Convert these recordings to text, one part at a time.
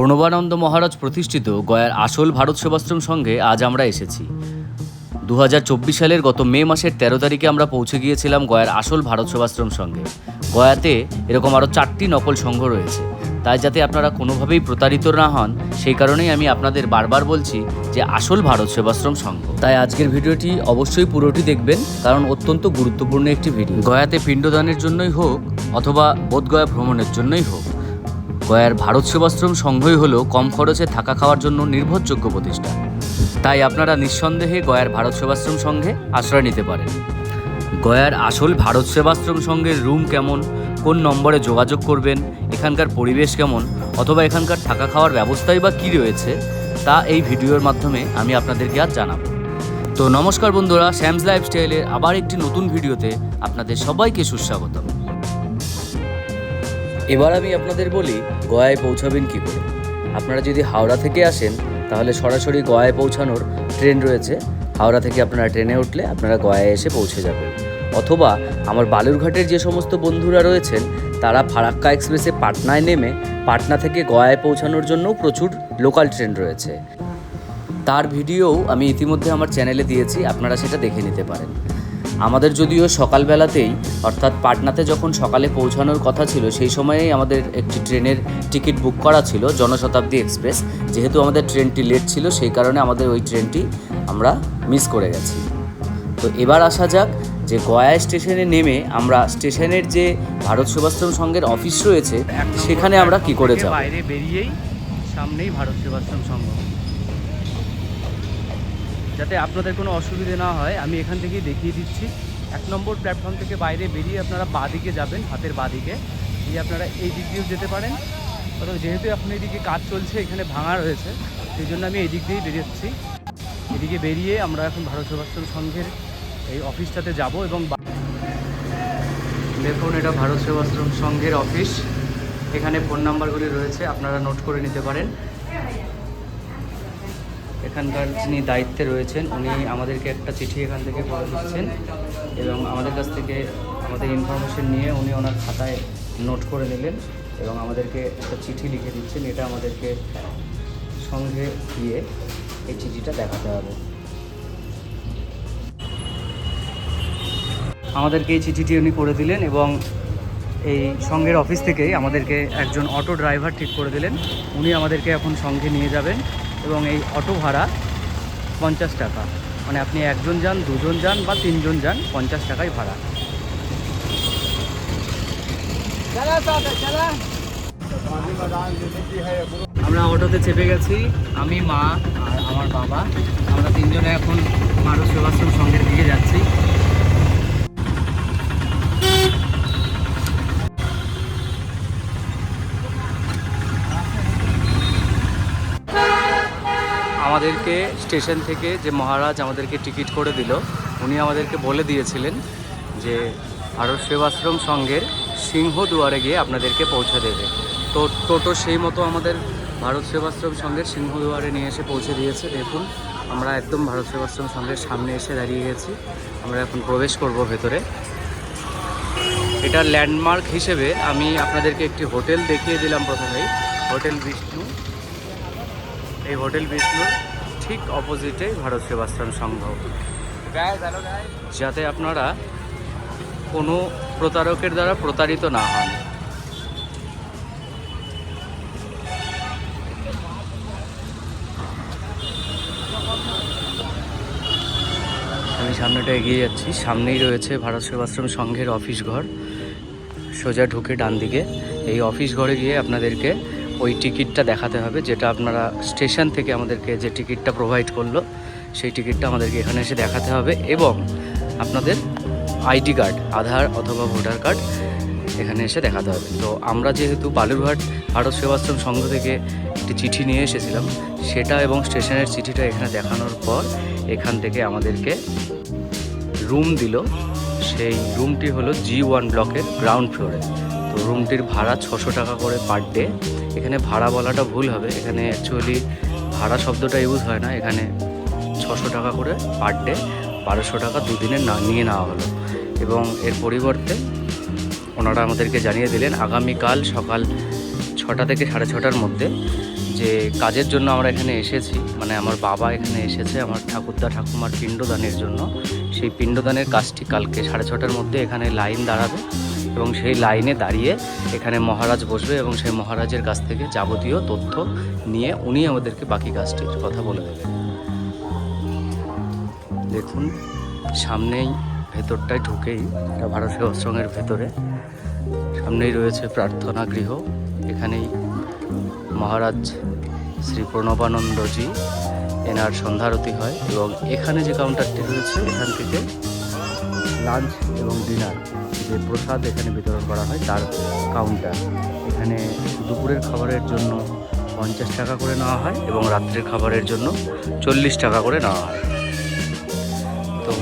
প্রণবানন্দ মহারাজ প্রতিষ্ঠিত গয়ার আসল ভারত সেবাশ্রম সঙ্গে আজ আমরা এসেছি। দু হাজার চব্বিশ সালের গত মে মাসের তেরো তারিখে আমরা পৌঁছে গিয়েছিলাম গয়ার আসল ভারত সেবাশ্রম সঙ্গে। গয়াতে এরকম আরও চারটি নকল সংঘ রয়েছে। তাই যাতে আপনারা কোনোভাবেই প্রতারিত না হন, সেই কারণেই আমি আপনাদের বারবার বলছি যে আসল ভারত সেবাশ্রম সংঘ। তাই আজকের ভিডিওটি অবশ্যই পুরোটি দেখবেন, কারণ অত্যন্ত গুরুত্বপূর্ণ একটি ভিডিও। গয়াতে পিণ্ডদানের জন্যই হোক অথবা বোধগয়া ভ্রমণের জন্যই হোক। গয়ার ভারত সেবাশ্রম সংঘই হলো কম খরচে থাকা খাওয়ার জন্য নির্ভরযোগ্য প্রতিষ্ঠান। তাই আপনারা নিঃসন্দেহে গয়ার ভারত সেবাশ্রম সংঘে আশ্রয় নিতে পারেন। গয়ার আসল ভারত সেবাশ্রম সংঘের রুম কেমন, কোন নম্বরে যোগাযোগ করবেন, এখানকার পরিবেশ কেমন, অথবা এখানকার থাকা খাওয়ার ব্যবস্থাই বা কী রয়েছে, তা এই ভিডিওর মাধ্যমে আমি আপনাদেরকে আজ জানাব। তো নমস্কার বন্ধুরা, শ্যামস লাইফস্টাইলের আবার একটি নতুন ভিডিওতে আপনাদের সবাইকে সুস্বাগতম। এবার আমি আপনাদের বলি, গয়ায় পৌঁছাবেন কি করে? আপনারা যদি হাওড়া থেকে আসেন, তাহলে সরাসরি গয়ায় পৌঁছানোর ট্রেন রয়েছে। হাওড়া থেকে আপনারা ট্রেনে উঠলে আপনারা গয়ায় এসে পৌঁছে যাবেন। অথবা আমার বালুরঘাটের যে সমস্ত বন্ধুরা রয়েছেন, তারা ফারাক্কা এক্সপ্রেসে পাটনায় নেমে পাটনা থেকে গয়ায় পৌঁছানোর জন্যও প্রচুর লোকাল ট্রেন রয়েছে। তার ভিডিওও আমি ইতিমধ্যে আমার চ্যানেলে দিয়েছি, আপনারা সেটা দেখে নিতে পারেন। আমাদের যদিও সকালবেলাতেই, অর্থাৎ পাটনাতে যখন সকালে পৌঁছানোর কথা ছিল, সেই সময়েই আমাদের একটি ট্রেনের টিকিট বুক করা ছিল, জনশতাব্দী এক্সপ্রেস। যেহেতু আমাদের ট্রেনটি লেট ছিল, সেই কারণে আমাদের ওই ট্রেনটি আমরা মিস করে গেছি। তো এবার আসা যাক যে গয়া স্টেশনে নেমে আমরা স্টেশনের যে ভারত সেবাশ্রম সংঘের অফিস রয়েছে, সেখানে আমরা কি করে যাব? বাইরে বেরিয়েই সামনেই ভারত সেবাশ্রম সংঘ। যাতে আপনাদের কোনো অসুবিধে না হয়, আমি এখান থেকেই দেখিয়ে দিচ্ছি। এক নম্বর প্ল্যাটফর্ম থেকে বাইরে বেরিয়ে আপনারা বাদিকে যাবেন, হাতের বাদিকে। এই আপনারা এই দিক দিয়েও যেতে পারেন। অথবা যেহেতু এখন এইদিকে কাজ চলছে, এখানে ভাঙা রয়েছে, সেই জন্য আমি এই দিক দিয়েই বেরিয়েছি। এদিকে বেরিয়ে আমরা এখন ভারত সেবাশ্রম সংঘের এই অফিসটাতে যাব এবং দেখুন, এটা ভারত সেবাশ্রম সংঘের অফিস। এখানে ফোন নাম্বারগুলি রয়েছে, আপনারা নোট করে নিতে পারেন। এখানকার যিনি দায়িত্বে রয়েছেন, উনি আমাদেরকে একটা চিঠি এখান থেকে করে দিচ্ছেন এবং আমাদের কাছ থেকে আমাদের ইনফরমেশন নিয়ে উনি ওনার খাতায় নোট করে নিলেন এবং আমাদেরকে একটা চিঠি লিখে দিচ্ছেন। এটা আমাদেরকে সঙ্গে দিয়ে এই চিঠিটা দেখাতে হবে। আমাদেরকে এই চিঠিটি উনি করে দিলেন এবং এই সঙ্ঘের অফিস থেকেই আমাদেরকে একজন অটো ড্রাইভার ঠিক করে দিলেন। উনি আমাদেরকে এখন সঙ্গে নিয়ে যাবেন। এবং এই অটো ভাড়া পঞ্চাশ টাকা। মানে আপনি একজন যান, দুজন যান বা তিনজন যান, পঞ্চাশ টাকাই ভাড়া। আমরা অটোতে চেপে গেছি। আমি, মা আর আমার বাবা। আমরা তিনজনে এখন ভারত সেবাশ্রম সঙ্গের দিকে যাচ্ছি। আমাদেরকে স্টেশন থেকে যে মহারাজ আমাদেরকে টিকিট করে দিল, উনি আমাদেরকে বলে দিয়েছিলেন যে ভারত সেবাশ্রম সংঘের সিংহদুয়ারে গিয়ে আপনাদেরকে পৌঁছে দেবে। তো টোটো সেই মতো আমাদের ভারত সেবাশ্রম সংঘের সিংহদুয়ারে নিয়ে এসে পৌঁছে দিয়েছে। দেখুন, আমরা একদম ভারত সেবাশ্রম সংঘের সামনে এসে দাঁড়িয়ে গেছি। আমরা এখন প্রবেশ করব ভেতরে। এটা ল্যান্ডমার্ক হিসেবে আমি আপনাদেরকে একটি হোটেল দেখিয়ে দিলাম প্রথমেই। হোটেল বিষ্ণু। এই হোটেল বিষ্ণুর ঠিক অপোজিটে ভারত সেবাশ্রম সংঘ। যাতে আপনারা কোনো প্রতারকের দ্বারা প্রতারিত না হন। আমি সামনেটা এগিয়ে যাচ্ছি। সামনেই রয়েছে ভারত সেবাশ্রম সংঘের অফিস ঘর। সোজা ঢুকে ডান দিকে এই অফিস ঘরে গিয়ে আপনাদেরকে ওই টিকিটটা দেখাতে হবে, যেটা আপনারা স্টেশন থেকে আমাদেরকে যে টিকিটটা প্রোভাইড করল, সেই টিকিটটা আমাদেরকে এখানে এসে দেখাতে হবে এবং আপনাদের আইডি কার্ড, আধার অথবা ভোটার কার্ড এখানে এসে দেখাতে হবে। তো আমরা যেহেতু বালুরঘাট ভারত সেবাশ্রম সংঘ থেকে একটি চিঠি নিয়ে এসেছিলাম, সেটা এবং স্টেশনের চিঠিটা এখানে দেখানোর পর এখান থেকে আমাদেরকে রুম দিল। সেই রুমটি হলো জি ওয়ান ব্লকের গ্রাউন্ড ফ্লোরে। তো রুমটির ভাড়া ছশো টাকা করে পার ডে। এখানে ভাড়া বলাটা ভুল হবে। এখানে অ্যাকচুয়ালি ভাড়া শব্দটা ইউজ হয় না। এখানে ছশো টাকা করে পার ডে বারোশো টাকা দুদিনের না, নিয়ে নেওয়া হলো। এবং এর পরিবর্তে ওনারা আমাদেরকে জানিয়ে দিলেন, আগামীকাল সকাল ছটা থেকে সাড়ে ছটার মধ্যে যে কাজের জন্য আমরা এখানে এসেছি মানে আমার বাবা এখানে এসেছে, আমার ঠাকুরদা, ঠাকুমার পিণ্ডদানের জন্য। সেই পিণ্ডদানের কাজটি কালকে সাড়ে ছটার মধ্যে এখানে লাইন দাঁড়াবে। এবং সেই লাইনে দাঁড়িয়ে এখানে মহারাজ বসবে এবং সেই মহারাজের কাছ থেকে যাবতীয় তথ্য নিয়ে উনি আমাদেরকে বাকি কাজটির কথা বলে দেবেন। দেখুন, সামনেই ভেতরটায় ঢুকেই এটা ভারত সেবাশ্রমের ভেতরে সামনেই রয়েছে প্রার্থনা গৃহ। এখানেই মহারাজ শ্রী প্রণবানন্দজি এনার সন্ধ্যারতি হয় এবং এখানে যে কাউন্টারটি রয়েছে, এখান থেকে লাঞ্চ এবং ডিনার যে প্রসাদ এখানে বিতরণ করা হয় তার কাউন্টার এখানে দুপুরের খাবারের জন্য পঞ্চাশ টাকা করে নেওয়া হয় এবং রাত্রের খাবারের জন্য চল্লিশ টাকা করে নেওয়া হয়। তো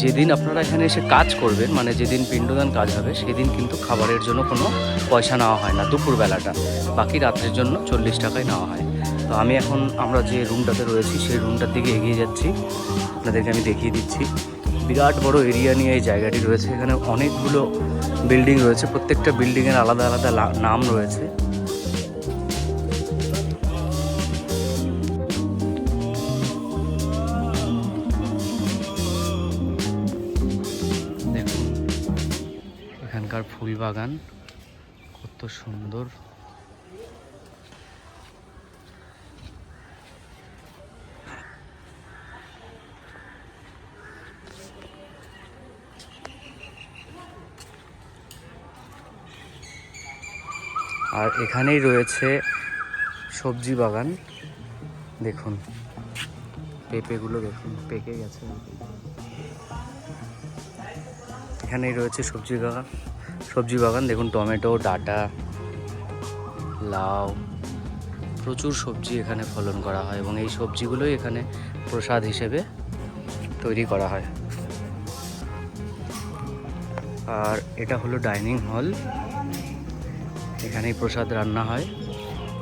যেদিন আপনারা এখানে এসে কাজ করবেন মানে যেদিন পিণ্ডদান কাজ হবে, সেদিন কিন্তু খাবারের জন্য কোনো পয়সা নেওয়া হয় না, দুপুরবেলাটা। বাকি রাত্রের জন্য চল্লিশ টাকায় নেওয়া হয়। তো আমি এখন আমরা যে রুমটাতে রয়েছি, সেই রুমটার দিকে এগিয়ে যাচ্ছি। আপনাদেরকে আমি দেখিয়ে দিচ্ছি। বিরাট বড় এরিয়া নিয়ে এই জায়গাটি রয়েছে। এখানে অনেকগুলো বিল্ডিং রয়েছে। প্রত্যেকটা বিল্ডিংয়ের আলাদা আলাদা নাম রয়েছে। এখানকার ফুল বাগান কত সুন্দর। আর এখানেই রয়েছে সবজি বাগান। দেখুন, পেঁপেগুলো দেখুন, পেকে গেছে। এখানেই রয়েছে সবজি বাগান। সবজি বাগান, দেখুন, টমেটো, ডাটা, লাউ। প্রচুর সবজি এখানে ফলন করা হয় এবং এই সবজিগুলোই এখানে প্রসাদ হিসেবে তৈরি করা হয়। আর এটা হলো ডাইনিং হল। এখানেই প্রসাদ রান্না হয়।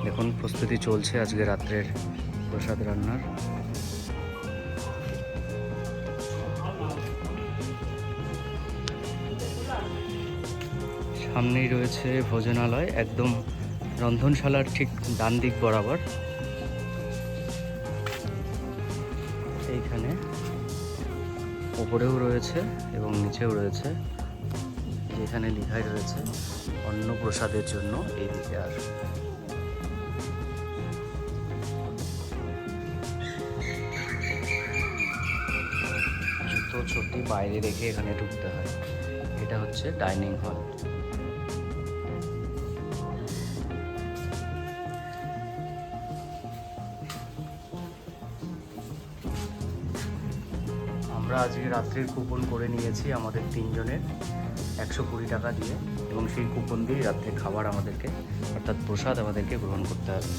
দেখুন, প্রস্তুতি চলছে আজকে রাত্রের প্রসাদ রান্নার। সামনেই রয়েছে ভোজনালয়, একদম রন্ধনশালার ঠিক ডান দিক বরাবর। এইখানে ওপরেও রয়েছে এবং নিচেও রয়েছে। যেখানে লেখাই রয়েছে অন্য প্রসাদের জন্য এই দিকে আর। জুতো, চটি বাইরে রেখে এখানে ঢুকতে হয়। এটা হচ্ছে ডাইনিং হল। রাত্রির কুপন করে নিয়েছি আমাদের তিনজনের। একশো কুড়ি টাকা দিয়ে। এবং সেই কুপন দিয়েই রাত্রে খাবার আমাদেরকে, অর্থাৎ প্রসাদ আমাদেরকে গ্রহণ করতে হবে।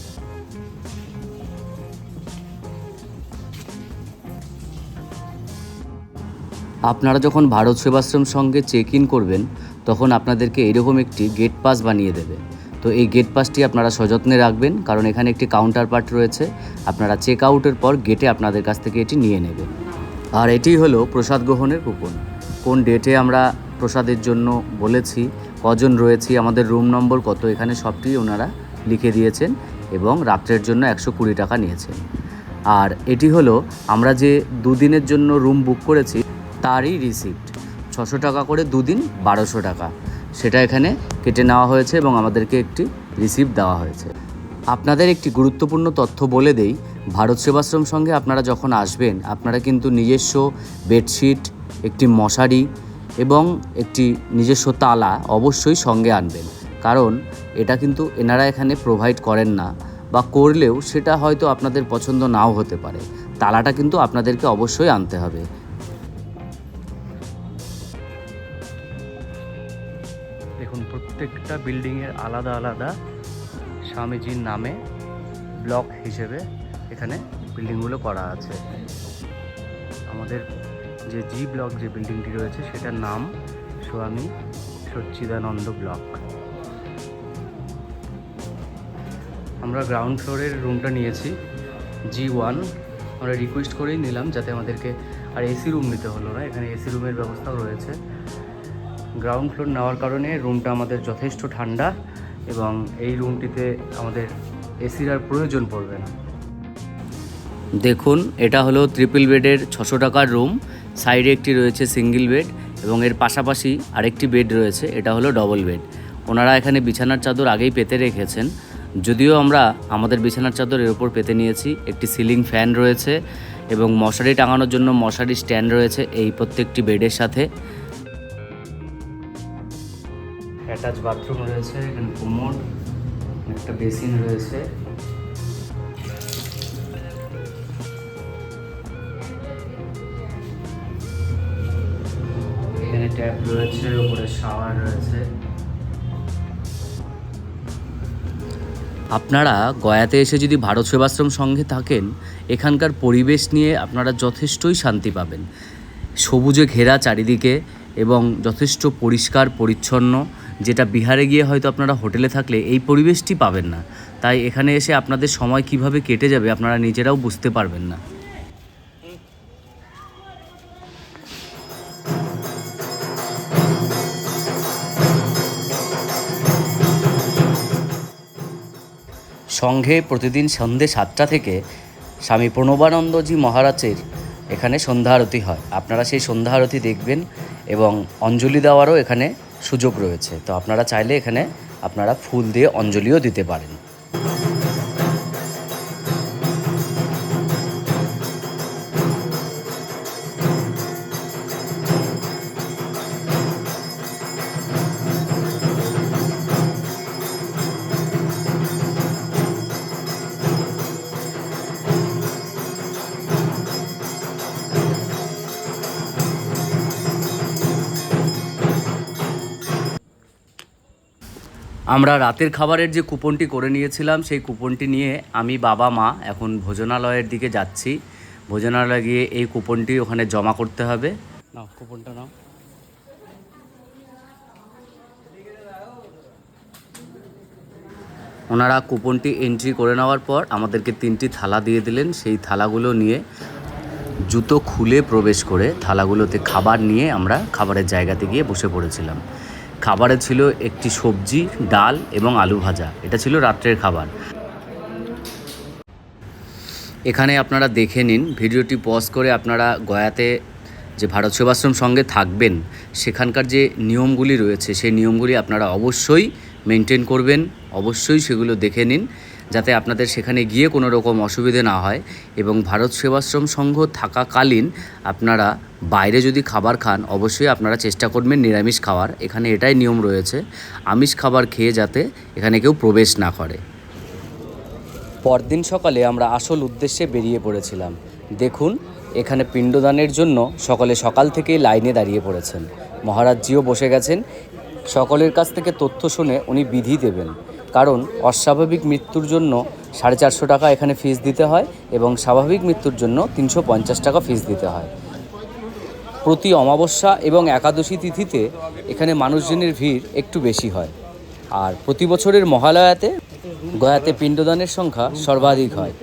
আপনারা যখন ভারত সেবাশ্রম সঙ্গে চেক ইন করবেন, তখন আপনাদেরকে এরকম একটি গেট পাস বানিয়ে দেবে। তো এই গেট পাসটি আপনারা সযত্নে রাখবেন, কারণ এখানে একটি কাউন্টার পার্ট রয়েছে। আপনারা চেক আউটের পর গেটে আপনাদের কাছ থেকে এটি নিয়ে নেবে আর এটি হলো প্রসাদ গ্রহণের কুপন। কোন ডেটে আমরা প্রসাদের জন্য বলেছি, কজন রয়েছি, আমাদের রুম নম্বর কত, এখানে সবটি ওনারা লিখে দিয়েছেন এবং রাত্রের জন্য একশো কুড়ি টাকা নিয়েছেন। আর এটি হলো আমরা যে দুদিনের জন্য রুম বুক করেছি, তারই রিসিপ্ট। ছশো টাকা করে দুদিন, বারোশো টাকা। সেটা এখানে কেটে নেওয়া হয়েছে এবং আমাদেরকে একটি রিসিপ্ট দেওয়া হয়েছে। আপনাদের একটি গুরুত্বপূর্ণ তথ্য বলে দেই, ভারত সেবাশ্রম সঙ্গে আপনারা যখন আসবেন, আপনারা কিন্তু নিজস্ব বেডশিট, একটি মশারি এবং একটি নিজস্ব তালা অবশ্যই সঙ্গে আনবেন। কারণ এটা কিন্তু এনারা এখানে প্রোভাইড করেন না বা করলেও সেটা হয়তো আপনাদের পছন্দ নাও হতে পারে। তালাটা কিন্তু আপনাদেরকে অবশ্যই আনতে হবে। দেখুন, প্রত্যেকটা বিল্ডিংয়ের আলাদা আলাদা স্বামীজির নামে ব্লক হিসেবে এখানে বিল্ডিংগুলো করা আছে। আমাদের যে জি ব্লক যে বিল্ডিংটি রয়েছে, সেটার নাম স্বামী সচ্চিদানন্দ ব্লক। আমরা গ্রাউন্ড ফ্লোরের রুমটা নিয়েছি, জি ওয়ান। আমরা রিকোয়েস্ট করেই নিলাম যাতে আমাদেরকে আর এসি রুম নিতে হলো না, এখানে এসি রুমের ব্যবস্থাও রয়েছে। গ্রাউন্ড ফ্লোর নেওয়ার কারণে রুমটা আমাদের যথেষ্ট ঠান্ডা এবং এই রুমটিতে আমাদের এসির আর প্রয়োজন পড়বে না। দেখুন, এটা হলো ট্রিপল বেডের ছশো টাকার রুম সাইডে একটি রয়েছে সিঙ্গেল বেড এবং এর পাশাপাশি আরেকটি বেড রয়েছে, এটা হলো ডবল বেড ওনারা এখানে বিছানার চাদর আগেই পেতে রেখেছেন। যদিও আমরা আমাদের বিছানার চাদর এর ওপর পেতে নিয়েছি, একটি সিলিং ফ্যান রয়েছে এবং মশারি টাঙানোর জন্য মশারি স্ট্যান্ড রয়েছে এই প্রত্যেকটি বেডের সাথে। অ্যাটাচ বাথরুম রয়েছে, এখানে কোমোড একটা বেসিন রয়েছে। এখানে ট্যাপ রয়েছে, উপরে শাওয়ার রয়েছে। আপনারা গয়াতে এসে যদি ভারত সেবাশ্রম সঙ্গে থাকেন, এখানকার পরিবেশ নিয়ে আপনারা যথেষ্টই শান্তি পাবেন। সবুজে ঘেরা চারিদিকে এবং যথেষ্ট পরিষ্কার, পরিচ্ছন্ন। যেটা বিহারে গিয়ে হয়তো আপনারা হোটেলে থাকলে এই পরিবেশটি পাবেন না। তাই এখানে এসে আপনাদের সময় কীভাবে কেটে যাবে আপনারা নিজেরাও বুঝতে পারবেন না। সঙ্ঘে প্রতিদিন সন্ধে সাতটা থেকে স্বামী প্রণবানন্দজি মহারাজের এখানে সন্ধ্যা আরতি হয়। আপনারা সেই সন্ধ্যা আরতি দেখবেন এবং অঞ্জলি দেওয়ারও এখানে সুযোগ রয়েছে। তো আপনারা চাইলে এখানে আপনারা ফুল দিয়ে অঞ্জলিও দিতে পারেন। আমরা রাতের খাবারের যে কুপনটি করে নিয়েছিলাম সেই কুপনটি নিয়ে আমি বাবা মা এখন ভোজনালয়ের দিকে যাচ্ছি। ভোজনালয়ে গিয়ে এই কুপনটি ওখানে জমা করতে হবে। নাও কুপনটা নাও। ওনারা কুপনটি এন্ট্রি করে নেওয়ার পর আমাদেরকে তিনটি থালা দিয়ে দিলেন। সেই থালাগুলো নিয়ে জুতো খুলে প্রবেশ করে থালাগুলোতে খাবার নিয়ে আমরা খাবারের জায়গাতে গিয়ে বসে পড়েছিলাম। খাবারে ছিল একটি সবজি, ডাল এবং আলু ভাজা। এটা ছিল রাত্রের খাবার। এখানে আপনারা দেখে নিন, ভিডিওটি পজ করে আপনারা গয়াতে যে ভারত সেবাশ্রম সঙ্গে থাকবেন, সেখানকার যে নিয়মগুলি রয়েছে, সেই নিয়মগুলি আপনারা অবশ্যই মেনটেন করবেন, অবশ্যই সেগুলো দেখে নিন। যাতে আপনাদের সেখানে গিয়ে কোনো রকম অসুবিধে না হয় এবং ভারত সেবাশ্রম সংঘ থাকাকালীন আপনারা বাইরে যদি খাবার খান, অবশ্যই আপনারা চেষ্টা করবেন নিরামিষ খাওয়ার। এখানে এটাই নিয়ম রয়েছে, আমিষ খাবার খেয়ে যাতে এখানে কেউ প্রবেশ না করে। পরদিন সকালে আমরা আসল উদ্দেশ্যে বেরিয়ে পড়েছিলাম। দেখুন, এখানে পিণ্ডদানের জন্য সকলে সকাল থেকেই লাইনে দাঁড়িয়ে পড়েছেন। মহারাজজিও বসে গেছেন। সকলের কাছ থেকে তথ্য শুনে উনি বিধি দেবেন। কারণ অস্বাভাবিক মৃত্যুর জন্য সাড়ে চারশো টাকা এখানে ফিস দিতে হয় এবং স্বাভাবিক মৃত্যুর জন্য তিনশো পঞ্চাশ টাকা ফিস দিতে হয়। প্রতি অমাবস্যা এবং একাদশী তিথিতে এখানে মানুষজনের ভিড় একটু বেশি হয়। আর প্রতি বছরের মহালয়াতে গয়াতে পিণ্ডদানের সংখ্যা সর্বাধিক হয়।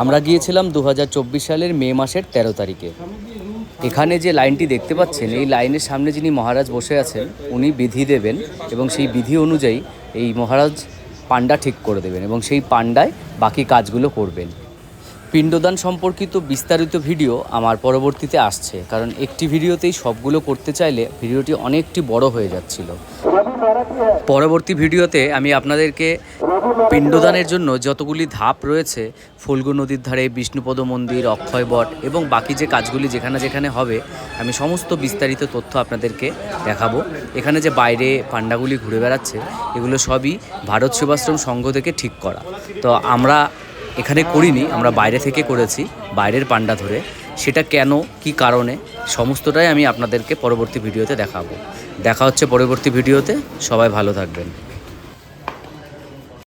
আমরা গিয়েছিলাম দু হাজার চব্বিশ সালের মে মাসের ১৩ তারিখে। এখানে যে লাইনটি দেখতে পাচ্ছেন, এই লাইনের সামনে যিনি মহারাজ বসে আছেন, উনি বিধি দেবেন এবং সেই বিধি অনুযায়ী এই মহারাজ পান্ডা ঠিক করে দেবেন এবং সেই পান্ডায় বাকি কাজগুলো করবেন। পিণ্ডদান সম্পর্কিত বিস্তারিত ভিডিও আমার পরবর্তীতে আসছে, কারণ একটি ভিডিওতেই সবগুলো করতে চাইলে ভিডিওটি অনেকটি বড় হয়ে যাচ্ছিল। পরবর্তী ভিডিওতে আমি আপনাদেরকে পিণ্ডদানের জন্য যতগুলি ধাপ রয়েছে, ফল্গু নদীর ধারে, বিষ্ণুপদ মন্দির, অক্ষয় বট এবং বাকি যে কাজগুলি যেখানে যেখানে হবে, আমি সমস্ত বিস্তারিত তথ্য আপনাদেরকে দেখাবো। এখানে যে বাইরে পান্ডাগুলি ঘুরে বেড়াচ্ছে, এগুলো সবই ভারত সেবাশ্রম সংঘ থেকে ঠিক করা। তো আমরা এখানে করিনি, আমরা বাইরে থেকে করেছি, বাইরের পান্ডা ধরে। সেটা কেন, কি কারণে, সমস্তটাই আমি আপনাদেরকে পরবর্তী ভিডিওতে দেখাবো। দেখা হচ্ছে পরবর্তী ভিডিওতে, সবাই ভালো থাকবেন।